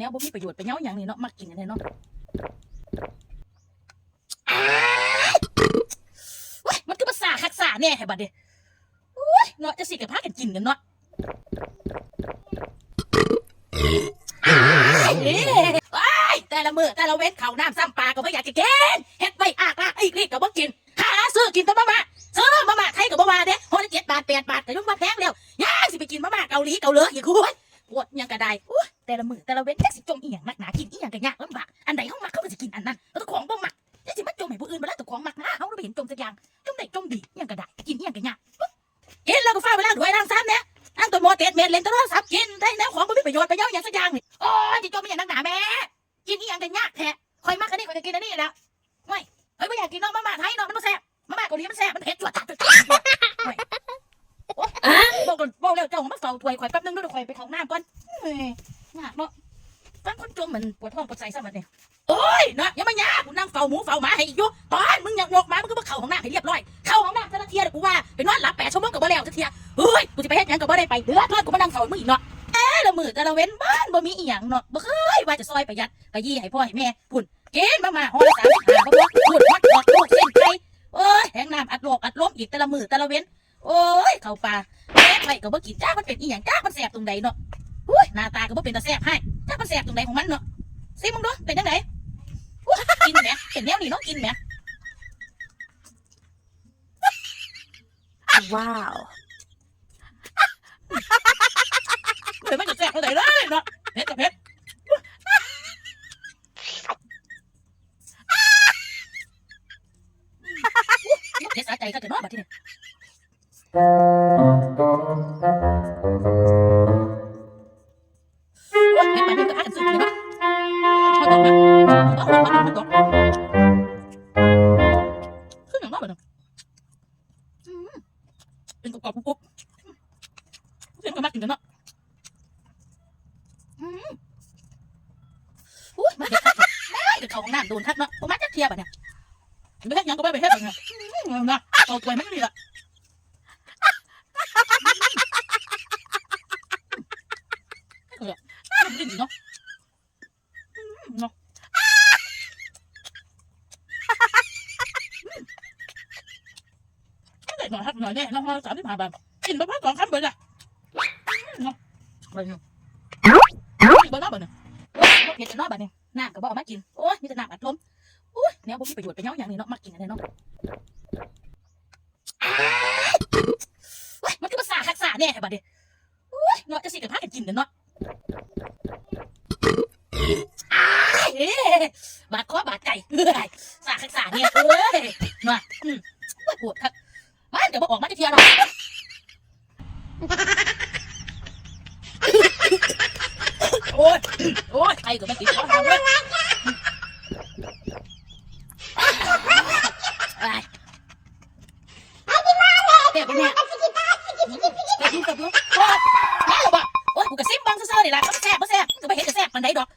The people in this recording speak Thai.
แนวบ่มีประโยชน์ไปเหย้าอย่างนี้เนาะมักกินกันแน่เนาะเว้ยมันคือภาษาคักษาแน่ให้บัดเด้โอ้ยเนาะจะสิกับพากันกินกันเนาะเอ้ยว้ายแต่ละมื้อแต่ละเว้นข้าวน้ำซ้ำปลาก็บ่อยากจะกินเฮ็ดไว้อากลากอีกลีกก็บ่กินหาซื้อกินแต่มาม่าซื้อมาม่าไทยก็บ่ว่าเด้ฮอดละ7บาท8บาทก็ยังว่าแพงแล้วย่างสิไปกินมาม่าเกาหลีเกาเหลืออีกโอ้ยปวดหยังก็ได้โอ้ย แต่ละมือแต่ละเว้นจักสิจมอีหยังนักหนากินอีหยังก็ยากลำบากอันใดเฮามักเขาก็สิกินอันนั้นแล้วของบ่มักจังสิมาจมให้ผู้อื่นบ่แล้วแต่ของมักนะเฮาบ่เห็นจมสักอย่างจมได้จมดีอีหยังก็ได้กินอีหยังก็ยากกินแล้วก็ฟ้าเวลาด้วยล้างซ้ำเนี่ยล้างตัวโมเตสเมดเล่นโทรศัพท์กินได้แนวของบ่มีประโยชน์ไปเย้าหยังสักอย่างนี่โอ้ยสิจมอีหยังนักหนาแม่กินอีหยังก็ยากแท้ข่อยมักอันนี้ข่อยจะกินอันนี้แล้วไม่เฮ้ยบ่อยากกินนาะมาม่าไทยนาะมันแซ่บมาม่าเกาหลีมันแซ่บมันเผ็ดจวดจัดจวดจัดไม่โอ๊ยบอกก่อนบอกแล้วเจ้าของมาเฝ้าถวยข่อยแป๊บนึงด้วยข่อยไปเข้าห้องน้ำก่อนเฮ้ ยากเนาะฟังคนจมเหมือนปวดท้องปวดไส้ซะบัดนี้โอ้ยเนาะอย่ามายากกูนั่งเฝ้าหมูเฝ้าหมาให้อีกอยู่ตอนมึงอยากงกหมามึงก็มาเข้าห้องหน้ำให้เรียบร้อยเข้าห้องหน้ำแต่ละเทียเดี๋ยวกูว่าไปนอนหลับแปดชั่วโมงก็บ่แล้วจะเทียเฮ้ยกูจะไปเฮ็ดหยังก็บ่ได้ไปเดือดร้อนกูมานั่งเฝ้ามึงอีกเนาะเอ้ละมือแต่ละเว้นบ้านบ่มีอีหยังเนาะบ่เคยว่าจะซอยประหยัดกะยี่ให้พ่อให้แม่พุ่นกินมามาห่อละ35บ่บ่พูดฮอดฮอดลูกเส้นไก่โอ้ยแหงน้ำอัดโลกอัดลมอีกแต่ละมือแต่ละเว้นโอ้ยเข้าป่าแม่ไปก็บ่กินจ้ามันเป็นอีหยังจ้ามันแสบตรงใดเนาะ อุ้ยหน้าตาก็บ่เป็นตาแสบให้จ้ามันแสบตรงใดของมันเนาะซิมึงดูเป็นจังไดอุ๊ยกินแหมเป็นแนวนี้เนาะกินแหมว้าวเดี๋ยวมันจะแสบเท่าไหร่เลยเนาะเผ็ดกับเผ็ดเผ็ดสะใจก็จะนอนบัดทีนี้ เสียงก็มากินกันเนาะอุ้ยมาเด็กคักได้เดี๋ยวเขาห้องน้ำโดนคักเนาะผมมาจักเทียบอะเนี่ยไม่ให้ยังก็ไม่ไปเฮ็ดแบบเนี้ยอืมนะเอาตัวไม่มีละเออมันกินดีเนาะอืมเนาะไม่ได้หน่อยฮักหน่อยแน่เนาะสามสิบห้าบาทกินไปพักสองคำเบิดอะเนาะไปเนาะบิดเนาะบิดเนาะเผ็ดจะนอบัดนี้น้ำก็บเอกมากิน โอ้ยมีแต่น้ำอัดลมโอ้ยแนวบ่มีประโยชน์ไปเหย้าอย่างนี้เนาะมักกินอันนี้เนาะมันคือภาษาคักษาแน่บัดนี้โอ้ยเนาะจะสิกับพากันกินเนาะบาดคอบาดใจเอ้ยสาคักษาเนี่ยเอ้ยเนาะอืมา โอ๊ยโอ๊ยใครก็ไม่ติดเขาทำเลยเด็กเนี่ยแต่กินกับลูกโอ๊ยแม่บอกโอ๊ยกูกระซิบบางเซ่อๆนี่ล่ะก็แซ่บก็แซ่บก็ไปเห็นจะแซ่บมันได้ดอก